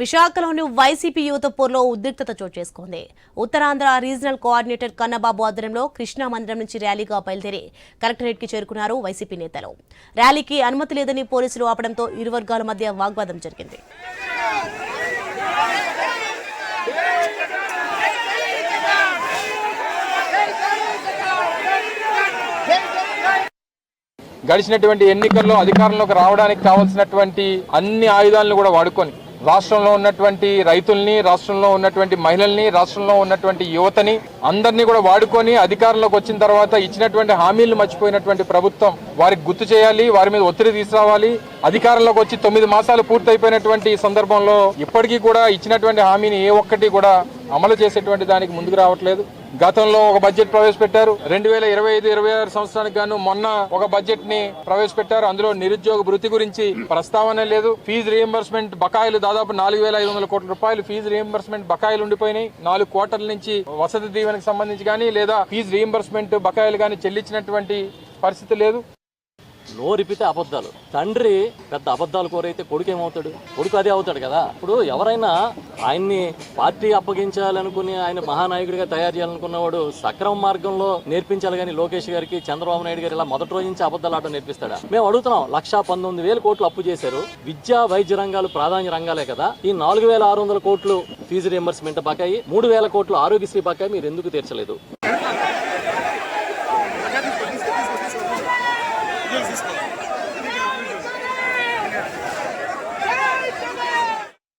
విశాఖలోని వైసీపీ యూతపూర్లో ఉద్రిక్తత చోటు చేసుకుంది. ఉత్తరాంధ్ర రీజనల్ కోఆర్డినేటర్ కన్నబాబు ఆధ్వర్యంలో కృష్ణా మందిరం నుంచి ర్యాలీగా బయలుదేరి కలెక్టరేట్కి చేరుకున్నారు వైసీపీ నేతలు. ర్యాలీకి అనుమతి లేదని పోలీసులు ఆపడంతో ఇరు వర్గాల మధ్య వాగ్వాదం జరిగింది. గడిచినటువంటి ఎన్నికల్లో అధికారంలోకి రావడానికి కావాల్సినటువంటి అన్ని ఆయుధాలను కూడా వాడుకొని రాష్ట్రంలో ఉన్నటువంటి రైతుల్ని రాష్ట్రంలో ఉన్నటువంటి మహిళల్ని రాష్ట్రంలో ఉన్నటువంటి యువతని అందరినీ కూడా వాడుకొని అధికారంలోకి వచ్చిన తర్వాత ఇచ్చినటువంటి హామీలు మర్చిపోయినటువంటి ప్రభుత్వం వారికి గుర్తు చేయాలి వారి మీద ఒత్తిడి తీసుకురావాలి. అధికారంలోకి వచ్చి తొమ్మిది మాసాలు పూర్తయిపోయినటువంటి సందర్భంలో ఇప్పటికీ కూడా ఇచ్చినటువంటి హామీని ఏ ఒక్కటి కూడా అమలు చేసేటువంటి దానికి ముందుకు రావట్లేదు. గతంలో ఒక బడ్జెట్ ప్రవేశపెట్టారు. రెండు వేల ఇరవై ఐదు ఇరవై ఆరు సంవత్సరానికి గాను మొన్న ఒక బడ్జెట్ని ప్రవేశపెట్టారు. అందులో నిరుద్యోగ భృతి గురించి ప్రస్తావన లేదు. ఫీజు రియంబర్స్మెంట్ బకాయిలు దాదాపు నాలుగు వేల ఐదు వందల కోట్ల రూపాయలు ఫీజు రియంబర్స్మెంట్ బకాయిలు ఉండిపోయినాయి. నాలుగు కోటల నుంచి వసతి దీవెనకు సంబంధించి కానీ లేదా ఫీజు రియంబర్స్మెంట్ బకాయిలు కానీ చెల్లించినటువంటి పరిస్థితి లేదు. నోరిపితే అబద్ధాలు. తండ్రి పెద్ద అబద్ధాలు కోరైతే కొడుకు ఏమవుతాడు కొడుకు అదే అవుతాడు కదా. ఇప్పుడు ఎవరైనా ఆయన్ని పార్టీ అప్పగించాలనుకుని ఆయన మహానాయకుడిగా తయారు చేయాలనుకున్నవాడు సక్రమ మార్గంలో నేర్పించాలి కానీ లోకేష్ గారికి చంద్రబాబు నాయుడు గారు ఇలా మొదటి రోజు నుంచి అబద్ధాలు ఆటో నేర్పిస్తాడా? మేము అడుగుతున్నాం లక్షా పంతొమ్మిది వేల కోట్లు అప్పు చేశారు. విద్యా వైద్య రంగాలు ప్రాధాన్య రంగాలే కదా. ఈ నాలుగు వేల ఆరు వందల కోట్లు ఫీజు రియంబర్స్మెంట్ బకాయి మూడు వేల కోట్లు ఆరోగ్యశ్రీ బకాయి మీరు ఎందుకు తీర్చలేదు? existing.